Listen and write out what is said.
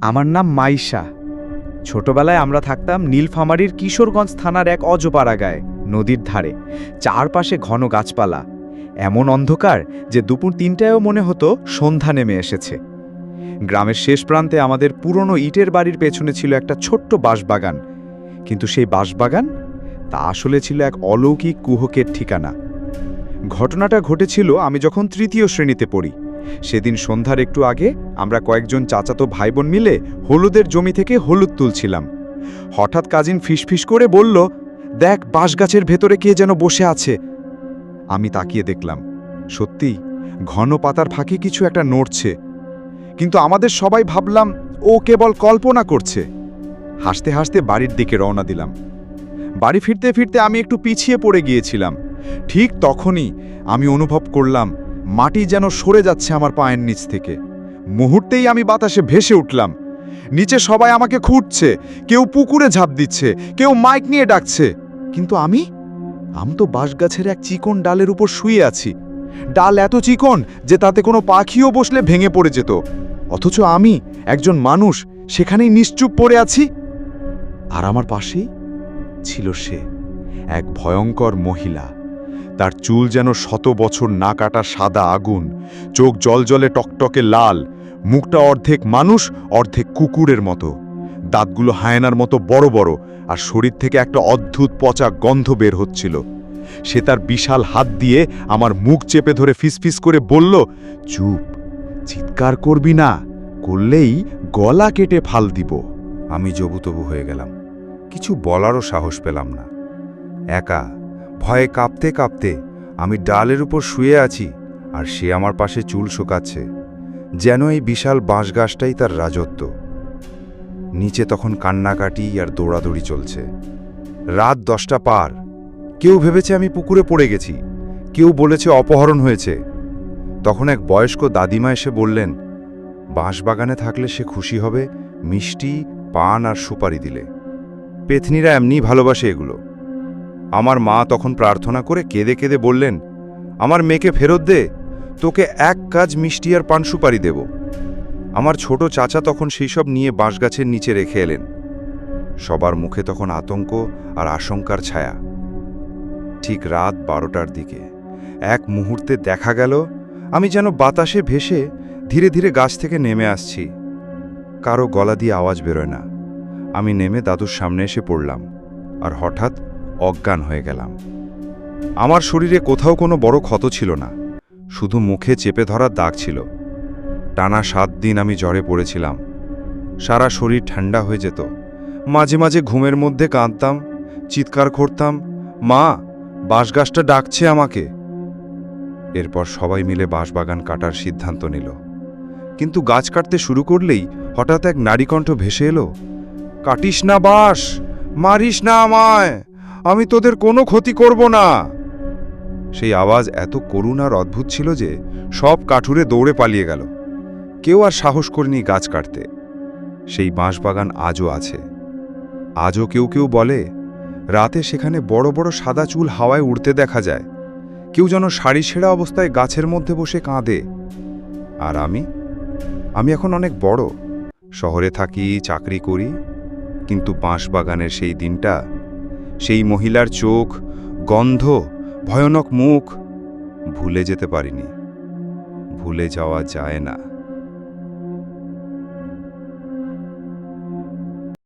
আমার নাম মাইশা। ছোটবেলায় আমরা থাকতাম নীলফামারীর কিশোরগঞ্জ থানার এক অজপাড়াগায়, নদীর ধারে, চারপাশে ঘন গাছপালা। এমন অন্ধকার যে দুপুর তিনটায়ও মনে হতো সন্ধ্যা নেমে এসেছে। গ্রামের শেষ প্রান্তে আমাদের পুরনো ইটের বাড়ির পেছনে ছিল একটা ছোট্ট বাঁশবাগান। কিন্তু সেই বাঁশবাগান, তা আসলে ছিল এক অলৌকিক কুহকের ঠিকানা। ঘটনাটা ঘটেছিল আমি যখন তৃতীয় শ্রেণীতে পড়ি। সেদিন সন্ধ্যার একটু আগে আমরা কয়েকজন চাচাতো ভাইবোন মিলে হলুদের জমি থেকে হলুদ তুলছিলাম। হঠাৎ কাজিন ফিসফিস করে বলল, দেখ, বাঁশগাছের ভেতরে কে যেন বসে আছে। আমি তাকিয়ে দেখলাম, সত্যি, ঘন পাতার ফাঁকে কিছু একটা নড়ছে। কিন্তু আমাদের সবাই ভাবলাম, ও কেবল কল্পনা করছে। হাসতে হাসতে বাড়ির দিকে রওনা দিলাম। বাড়ি ফিরতে ফিরতে আমি একটু পিছিয়ে পড়ে গিয়েছিলাম। ঠিক তখনই আমি অনুভব করলাম মাটি যেন সরে যাচ্ছে আমার পায়ের নিচ থেকে। মুহূর্তেই আমি বাতাসে ভেসে উঠলাম। নিচে সবাই আমাকে খুঁটছে কেউ পুকুরে ঝাঁপ দিচ্ছে, কেউ মাইক নিয়ে ডাকছে। কিন্তু আমি? আমি তো বাঁশগাছের এক চিকন ডালের উপর শুয়ে আছি। ডাল এত চিকন যে তাতে কোনো পাখিও বসলে ভেঙে পড়ে যেত। অথচ আমি একজন মানুষ, সেখানেই নিশ্চুপ পড়ে আছি। আর আমার পাশেই ছিল সে, এক ভয়ঙ্কর মহিলা। তার চুল যেন শত বছর না কাটা সাদা আগুন, চোখ জলজলে টকটকে লাল, মুখটা অর্ধেক মানুষ, অর্ধেক কুকুরের মতো। দাঁতগুলো হায়নার মতো বড় বড় আর শরীর থেকে একটা অদ্ভুত পচা গন্ধ বের হচ্ছিল। সে তার বিশাল হাত দিয়ে আমার মুখ চেপে ধরে ফিসফিস করে বলল, চুপ, চিৎকার করবি না, করলেই গলা কেটে ফাল দিব। আমি জবুতবু হয়ে গেলাম। কিছু বলারও সাহস পেলাম না। একা ভয়ে কাঁপতে কাঁপতে আমি ডালের উপর শুয়ে আছি আর সে আমার পাশে চুল শুকাচ্ছে, যেন এই বিশাল বাঁশগাছটাই তার রাজত্ব। নিচে তখন কান্নাকাটি আর দৌড়াদৌড়ি চলছে। রাত দশটা পার। কেউ ভেবেছে আমি পুকুরে পড়ে গেছি, কেউ বলেছে অপহরণ হয়েছে। তখন এক বয়স্ক দাদিমা এসে বললেন, বাঁশবাগানে থাকলে সে খুশি হবে, মিষ্টি, পান আর সুপারি দিলে। পেথনিরা এমনি ভালোবাসে এগুলো। আমার মা তখন প্রার্থনা করে কেঁদে কেঁদে বললেন, আমার মেয়েকে ফেরত দে, তোকে এক কাজ মিষ্টি আর পান সুপারি দেব। আমার ছোট চাচা তখন সেই সব নিয়ে বাঁশগাছের নিচে রেখে এলেন। সবার মুখে তখন আতঙ্ক আর আশঙ্কার ছায়া। ঠিক রাত বারোটার দিকে এক মুহূর্তে দেখা গেল, আমি যেন বাতাসে ভেসে ধীরে ধীরে গাছ থেকে নেমে আসছি। কারও গলা দিয়ে আওয়াজ বেরোয় না। আমি নেমে দাদুর সামনে এসে পড়লাম। আর হঠাৎ অজ্ঞান হয়ে গেলাম। আমার শরীরে কোথাও কোনো বড় ক্ষত ছিল না, শুধু মুখে চেপে ধরার দাগ ছিল। টানা সাত দিন আমি জ্বরে পড়েছিলাম। সারা শরীর ঠান্ডা হয়ে যেত। মাঝে মাঝে ঘুমের মধ্যে কাঁদতাম, চিৎকার করতাম, মা, বাঁশগাছটা ডাকছে আমাকে! এরপর সবাই মিলে বাঁশবাগান কাটার সিদ্ধান্ত নিল। কিন্তু গাছ কাটতে শুরু করলেই হঠাৎ এক নারীকণ্ঠ ভেসে এলো, কাটিস না বাঁশ, মারিস না আমায়! আমি তোদের কোনো ক্ষতি করব না। সেই আওয়াজ এত করুণ আর অদ্ভুত ছিল যে সব কাঠুরে দৌড়ে পালিয়ে গেল। কেউ আর সাহস করেনি গাছ কাটতে। সেই বাঁশবাগান আজও আছে। আজও কেউ কেউ বলে, রাতে সেখানে বড় বড় সাদা চুল হাওয়ায় উড়তে দেখা যায়। কেউ যেন শাড়ি ছেঁড়া অবস্থায় গাছের মধ্যে বসে কাঁদে। আর আমি? আমি এখন অনেক বড়। শহরে থাকি, চাকরি করি, কিন্তু বাঁশবাগানের সেই দিনটা সেই মহিলার চোখ গন্ধ ভয়ানক মুখ ভুলে যেতে পারিনি। ভুলে যাওয়া যায় না।